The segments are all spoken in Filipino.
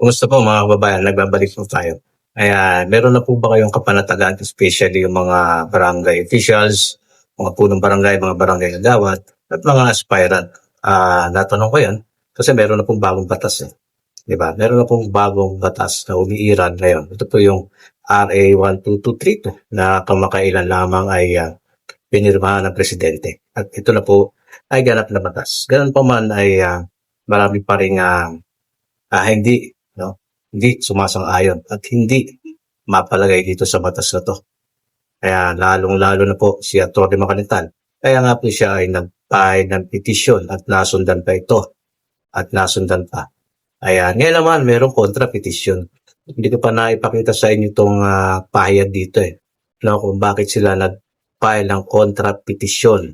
Kumusta po mga kababayan? Nagbabalik po tayo. Ayan, meron na po ba kayong kapanatagan, especially yung mga barangay officials, mga punong barangay, mga barangay agawat, at mga aspirant? Ah, natanong ko yan kasi meron na pong bagong batas eh. Di ba? Meron na pong bagong batas na umiiran ngayon. Ito po yung RA 12232 na kamakailan lamang ay uh, pinirmahan ng presidente. At ito na po ay ganap na batas. Ganun pa man ay ah, marami pa rin ah, ah, hindi? Hindi sumasang-ayon at hindi mapalagay dito sa batas na to. Kaya lalong-lalo na po si Atty. Makalintal. Kaya nga po siya ay nag-file ng petisyon at nasundan pa ito. At nasundan pa. Ayan. Ngayon naman, merong kontra petisyon. Hindi ko pa naipakita sa inyo itong ah, pahayag dito eh. No, kung bakit sila nag-file ng kontra petisyon.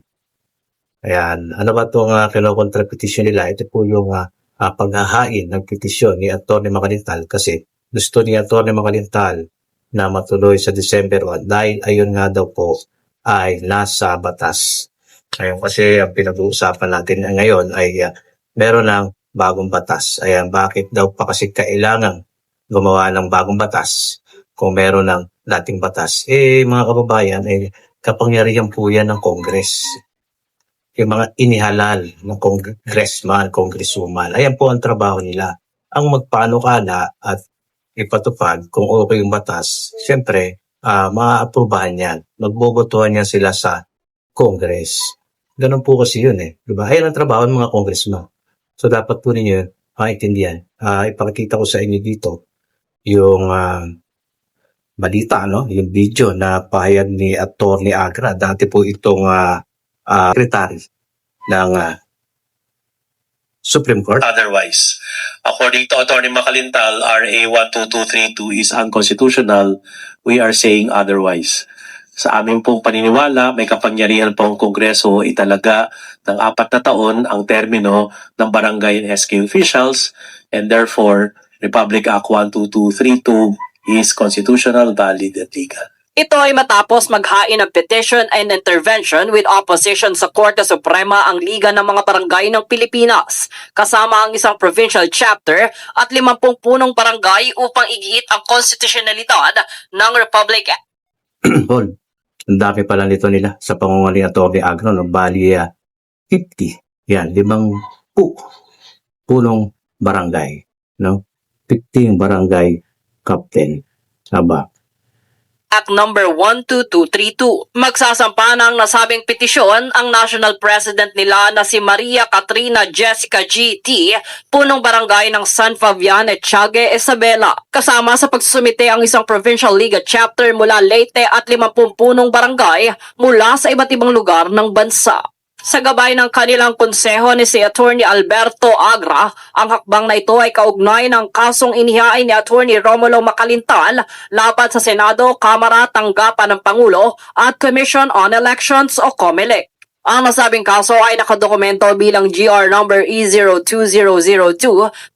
Ayan. Ano ba itong uh, kinokontra petisyon nila? Ito po yung ah, ah, paghahain ng petisyon ni Atty. Makalintal kasi gusto ni Atty. Makalintal na matuloy sa December 1 dahil ayun nga daw po ay nasa batas. Ngayon kasi ang pinag-uusapan natin ngayon ay ah, meron ng bagong batas. Ayan, bakit daw pa kasi kailangan gumawa ng bagong batas kung meron ng dating batas? Eh, mga kababayan, eh, kapangyarihan po yan ng Congress. Yung mga inihalal ng congressman, congresswoman. Ayan po ang trabaho nila. Ang magpanukala at ipatupad kung okay yung batas, siyempre, uh, maaaprubahan yan. Magbobotohan yan sila sa Congress. Ganun po kasi yun eh. Diba? Ayan ang trabaho ng mga congressman. So dapat po ninyo maintindihan. Uh, ipakita ko sa inyo dito yung uh, balita, no? yung video na pahayag ni Attorney Agra. Dati po itong uh, uh, secretary ng uh, Supreme Court. otherwise. According to Attorney Makalintal, RA 12232 is unconstitutional. We are saying otherwise. Sa aming pong paniniwala, may kapangyarihan pong Kongreso italaga ng apat na taon ang termino ng barangay and SK officials and therefore Republic Act 12232 is constitutional, valid, and legal. Ito ay matapos maghain ng petition and intervention with opposition sa Korte Suprema ang Liga ng mga Barangay ng Pilipinas, kasama ang isang provincial chapter at limampung punong barangay upang igiit ang konstitusyonalidad ng Republic Paul, ang dami pala nito nila sa pangungaling Atty. Agno, no? bali ah, 50. Yan, limang pu punong barangay. No? 50 barangay captain. Aba, Act number 12232. Magsasampa ng nasabing petisyon ang national president nila na si Maria Katrina Jessica GT, punong barangay ng San Fabian at Tiague, Isabela. Kasama sa pagsumite ang isang provincial liga chapter mula Leyte at 50 punong barangay mula sa iba't ibang lugar ng bansa. Sa gabay ng kanilang konseho ni si Attorney Alberto Agra, ang hakbang na ito ay kaugnay ng kasong inihain ni Attorney Romulo Macalintal laban sa Senado, Kamara, Tanggapan ng Pangulo at Commission on Elections o COMELEC. Ang nasabing kaso ay nakadokumento bilang GR number E E02002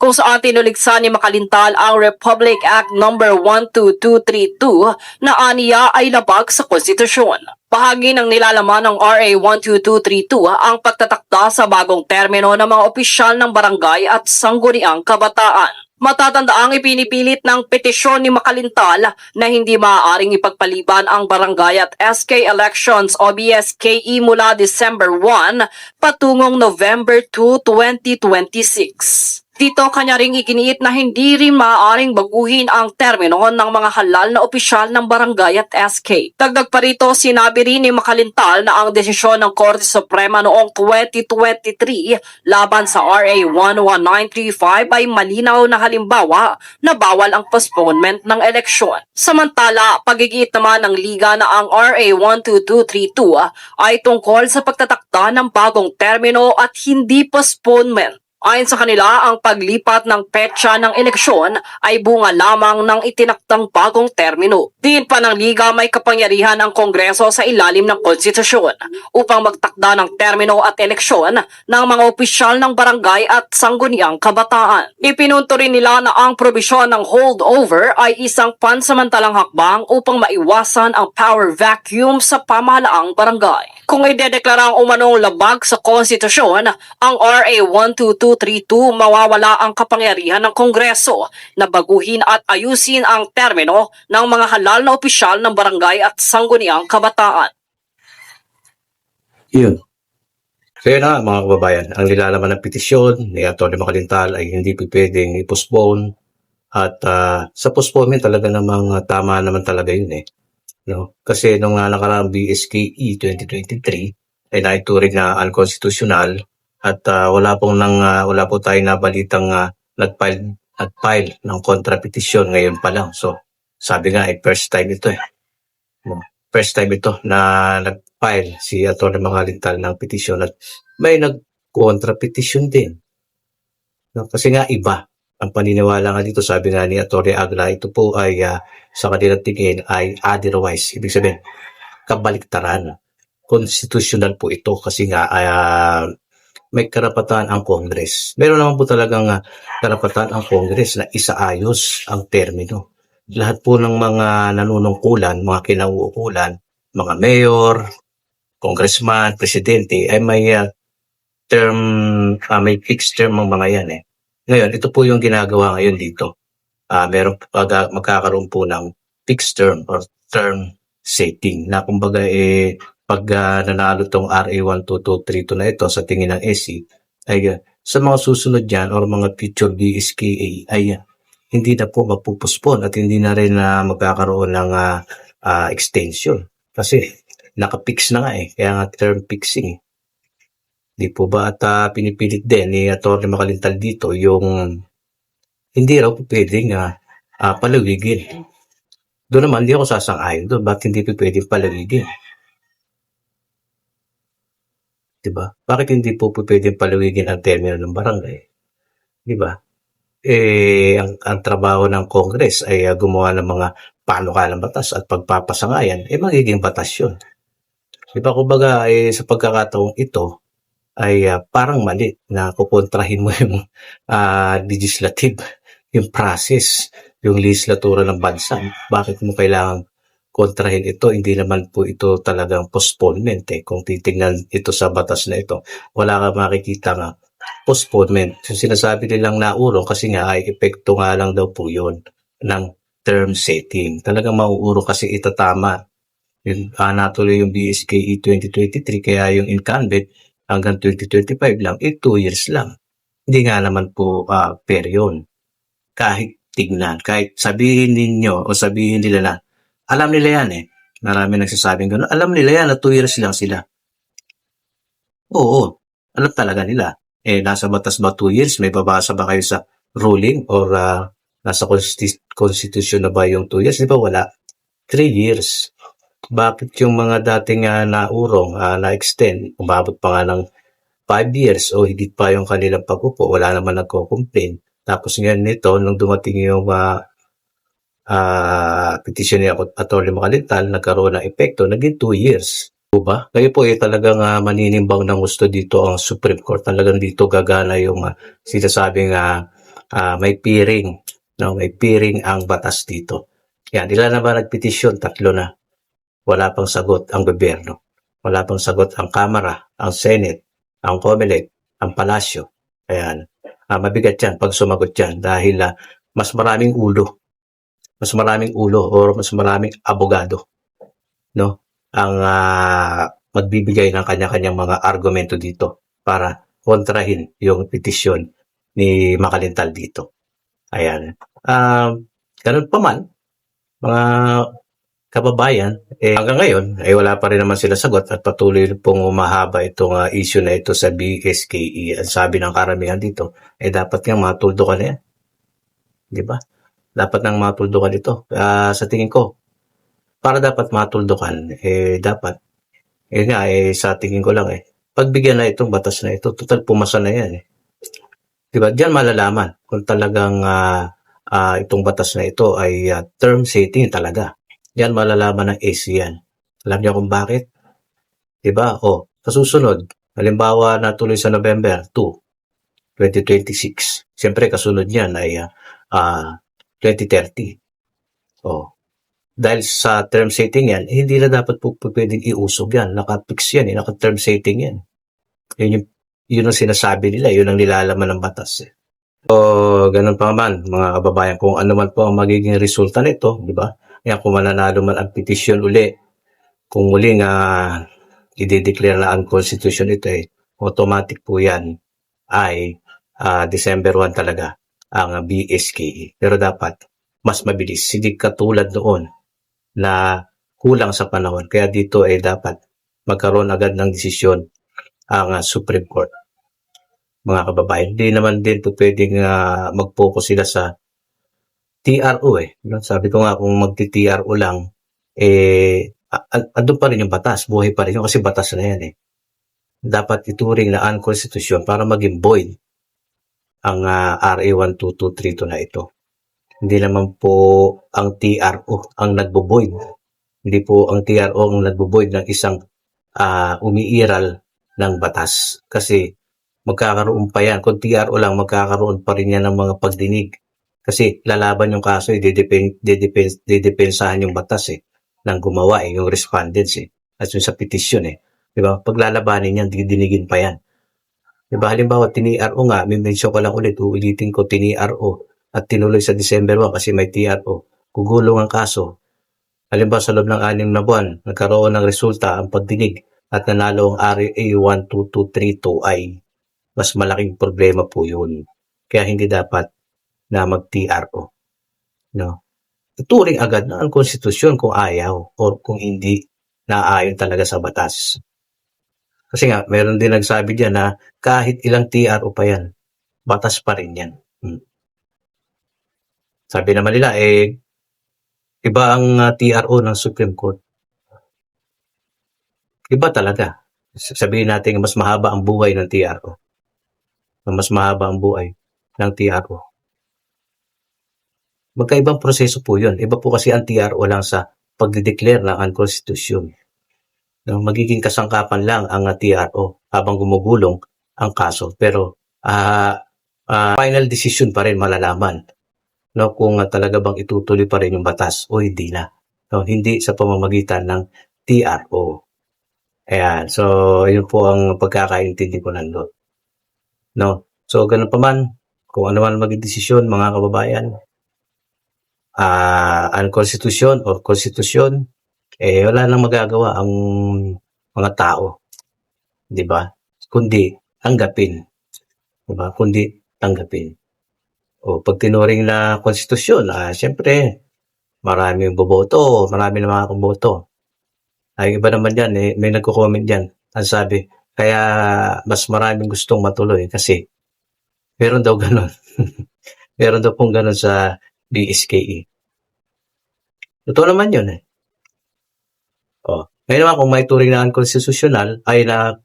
kung saan tinuligsan ni Makalintal ang Republic Act number 12232 na aniya ay labag sa konstitusyon. Bahagi ng nilalaman ng RA 12232 ang pagtatakda sa bagong termino ng mga opisyal ng barangay at sangguniang kabataan. Matatandaang ipinipilit ng petisyon ni Makalintal na hindi maaaring ipagpaliban ang barangay at SK elections o BSKE mula December 1 patungong November 2, 2026. Dito kanya ring iginiit na hindi rin maaaring baguhin ang termino ng mga halal na opisyal ng barangay at SK. Dagdag pa rito, sinabi rin ni Makalintal na ang desisyon ng Korte Suprema noong 2023 laban sa RA 11935 ay malinaw na halimbawa na bawal ang postponement ng eleksyon. Samantala, pagigit naman ng Liga na ang RA 12232 ay tungkol sa pagtatakda ng bagong termino at hindi postponement. Ayon sa kanila, ang paglipat ng petsa ng eleksyon ay bunga lamang ng itinaktang bagong termino. Din pa ng Liga may kapangyarihan ang Kongreso sa ilalim ng konstitusyon upang magtakda ng termino at eleksyon ng mga opisyal ng barangay at sangguniang kabataan. Ipinunto rin nila na ang probisyon ng holdover ay isang pansamantalang hakbang upang maiwasan ang power vacuum sa pamahalaang barangay. Kung idedeklara ang umanong labag sa konstitusyon, ang RA 12232 mawawala ang kapangyarihan ng Kongreso na baguhin at ayusin ang termino ng mga halal na opisyal ng barangay at sangguniang kabataan. Yun. So yun na mga kababayan, ang nilalaman ng petisyon ni Atty. Makalintal ay hindi pwedeng i-postpone at ah, sa postponement talaga namang ah, tama naman talaga yun eh. No? Kasi nung uh, nakaraang BSKE 2023 ay naituring na unconstitutional at ah, wala pong nang ah, wala po tayong nabalitang uh, nag-file nag-file ng kontra petisyon ngayon pa lang. So sabi nga eh first time ito eh. First time ito na nag-file si Atty. Makalintal ng petisyon at may nag-kontra petisyon din. No? Kasi nga iba ang paniniwala nga dito, sabi nga ni Atty. Agla, ito po ay ah, sa kanilang tingin ay otherwise. Ibig sabihin, kabaliktaran. Constitutional po ito kasi nga ah, may karapatan ang Congress. Meron naman po talagang ah, karapatan ang Congress na isaayos ang termino. Lahat po ng mga nanunungkulan, mga kinauukulan, mga mayor, congressman, presidente, ay may ah, term, ah, may fixed term ang mga yan eh. Ngayon, ito po yung ginagawa ngayon dito. Ah, meron pag magkakaroon po ng fixed term or term setting na kumbaga eh pag ah, nanalo tong RA 12232 na ito sa tingin ng SC ay ah, sa mga susunod diyan or mga future BSKA ay ah, hindi na po mapupuspon at hindi na rin na magkakaroon ng ah, ah, extension kasi nakapix na nga eh kaya nga term fixing eh. Di po ba at ah, pinipilit din ni Atty. Makalintal dito yung hindi raw pwedeng ah, ah, palawigin. Doon naman, hindi ako sasang-ayon doon. Bakit hindi pwedeng palawigin? Diba? Bakit hindi po pwedeng palawigin ang termino ng barangay? Diba? Eh, ang, ang trabaho ng Congress ay ah, gumawa ng mga panukalang batas at pagpapasangayan, eh magiging batas yun. Diba? Kumbaga, eh, sa pagkakataong ito, ay ah, parang mali na kukontrahin mo yung ah, legislative, yung process, yung legislatura ng bansa. Bakit mo kailangan kontrahin ito? Hindi naman po ito talagang postponement eh. Kung titingnan ito sa batas na ito, wala ka makikita nga postponement. Yung sinasabi nilang naurong kasi nga ay epekto nga lang daw po yun ng term setting. Talagang mauurong kasi itatama. Yun, ah, natuloy yung BSKE 2023 kaya yung incumbent hanggang 2025 lang, eh 2 years lang. Hindi nga naman po ah, fair yun. Kahit tignan, kahit sabihin ninyo o sabihin nila na, alam nila yan eh. Marami nagsasabing gano'n. Alam nila yan na 2 years lang sila. Oo, alam talaga nila. Eh, nasa batas ba 2 years? May babasa ba kayo sa ruling or ah, nasa consti- constitution na ba yung 2 years? Di ba wala? 3 years. Bakit yung mga dating uh, naurong, ah, na-extend, umabot pa nga ng 5 years o higit pa yung kanilang pag-upo, wala naman nagko-complain. Tapos ngayon nito, nung dumating yung uh, uh, petition ni Atty. Makalintal, nagkaroon ng epekto, naging 2 years. Po ba? Kayo po eh talagang ah, maninimbang ng gusto dito ang Supreme Court. Talagang dito gagana yung uh, sinasabing ah, ah, may peering. No? May peering ang batas dito. Yan, ilan na ba nagpetisyon? Tatlo na. Wala pang sagot ang gobyerno. Wala pang sagot ang Kamara, ang Senate, ang COMELEC, ang Palasyo. Ayan. Ah, mabigat yan pag sumagot yan dahil ah, mas maraming ulo. Mas maraming ulo or mas maraming abogado. No? Ang ah, magbibigay ng kanya-kanyang mga argumento dito para kontrahin yung petisyon ni Makalintal dito. Ayan. Um, ganun pa man, mga kababayan, eh, hanggang ngayon, ay wala pa rin naman sila sagot at patuloy pong umahaba itong ah, issue na ito sa BSKE. Ang sabi ng karamihan dito, eh dapat nga matuldo ka na yan. Di ba? Dapat nang matuldukan ito. Ah, sa tingin ko, para dapat matuldukan, eh dapat, eh nga, eh sa tingin ko lang eh, pagbigyan na itong batas na ito, total pumasa na yan eh. Di ba? Diyan malalaman kung talagang ah, ah, itong batas na ito ay ah, term setting talaga. Yan malalaman ng ASEAN. Alam niyo kung bakit? 'Di ba? O, sa susunod, halimbawa na tuloy sa November 2, 2026. Siyempre kasunod niyan ay ah, ah, 2030. O, dahil sa term setting yan, eh, hindi na dapat po, pwedeng iusog yan. Naka-fix yan, eh. naka-term setting yan. Yun, yung, yun ang sinasabi nila, yun ang nilalaman ng batas. Eh. So, ganun pa man, mga kababayan, kung ano man po ang magiging resulta nito, di ba? Yan, kung mananalo man ang petisyon uli, kung muling uh, i-declare na unconstitutional ito, eh, automatic po yan ay ah, December 1 talaga ang BSKE. Pero dapat mas mabilis. Hindi katulad noon na kulang sa panahon. Kaya dito ay dapat magkaroon agad ng desisyon ang ah, Supreme Court. Mga kababayan, hindi naman din po pwedeng ah, mag-focus sila sa TRO eh. No? Sabi ko nga kung magti-TRO lang, eh, andun pa rin yung batas, buhay pa rin yun kasi batas na yan eh. Dapat ituring na unconstitution para maging void ang ah, RA 12232 na ito. Hindi naman po ang TRO ang nagbo-void. Hindi po ang TRO ang nagbo-void ng isang ah, umiiral ng batas. Kasi magkakaroon pa yan. Kung TRO lang, magkakaroon pa rin yan ng mga pagdinig. Kasi lalaban yung kaso, eh, didepen, didepen, didepensahan yung batas eh, ng gumawa eh, yung respondents eh. At yung sa petisyon eh. Diba? Paglalabanin yan, didinigin pa yan. Diba? Halimbawa, tini-RO nga, may mention ko lang ulit, uulitin ko, tini-RO at tinuloy sa December 1 kasi may TRO. Gugulong ang kaso. Halimbawa, sa loob ng anim na buwan, nagkaroon ng resulta ang pagdinig at nanalo ang RA 12232 ay mas malaking problema po yun. Kaya hindi dapat na mag-TRO. No? Tuturing agad na ang konstitusyon kung ayaw or kung hindi naayon talaga sa batas. Kasi nga, meron din nagsabi diyan na kahit ilang TRO pa yan, batas pa rin yan. Hmm. Sabi naman nila, eh, iba ang uh, TRO ng Supreme Court. Iba talaga. Sabihin natin, mas mahaba ang buhay ng TRO. Mas mahaba ang buhay ng TRO. Magkaibang proseso po yun. Iba po kasi ang TRO lang sa pagdideclare ng unconstitution. No, magiging kasangkapan lang ang TRO habang gumugulong ang kaso. Pero uh, uh, final decision pa rin malalaman no, kung uh, talaga bang itutuloy pa rin yung batas o hindi na. No, hindi sa pamamagitan ng TRO. Ayan. So, yun po ang pagkakaintindi ko nandun. No? So, ganun pa man, kung ano man maging desisyon, mga kababayan, ah unconstitution or constitution, eh, wala nang magagawa ang mga tao. Di ba? Kundi, tanggapin. Di ba? Kundi, tanggapin. O, pag tinuring na konstitusyon, ah, siyempre, maraming boboto, marami na mga kuboto. Ay, iba naman yan, eh, may nagko-comment yan. Ang sabi, kaya mas maraming gustong matuloy kasi meron daw ganun. meron daw pong ganun sa BSKE. Totoo naman yun eh. Oh. Ngayon naman kung may turing na unconstitutional ay na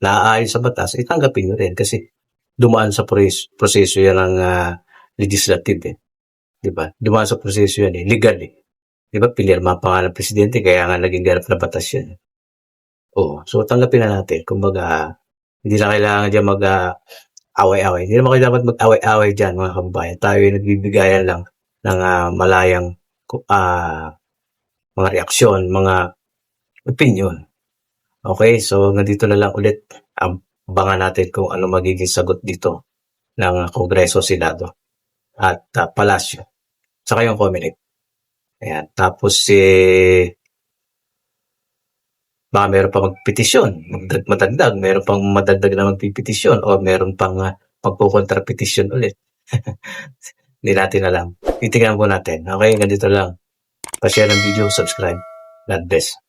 naaayon sa batas, itanggapin nyo rin kasi dumaan sa proseso yan ng uh, legislative eh. Di ba? Dumaan sa proseso yan eh. Legal eh. Di ba? Pinirma pa nga ng presidente kaya nga naging ganap na batas yan. Oo. So tanggapin na natin. Kumbaga, hindi na kailangan dyan mag uh, away-away. Hindi naman kayo dapat mag-away-away dyan mga kababayan. Tayo ay nagbibigayan lang ng uh, malayang uh, mga reaksyon, mga opinion. Okay, so nandito na lang ulit. Abangan natin kung ano magiging sagot dito ng Kongreso, Senado at uh, Palasyo. Saka yung Comelec. Ayan. Tapos eh, baka meron pa magpetisyon, matagdag, meron pang madagdag na magpipetisyon o meron pang uh, magpukontrapetisyon ulit. Hindi natin alam. Titingnan po natin. Okay, ganito lang. Pa-share ng video, subscribe. God bless.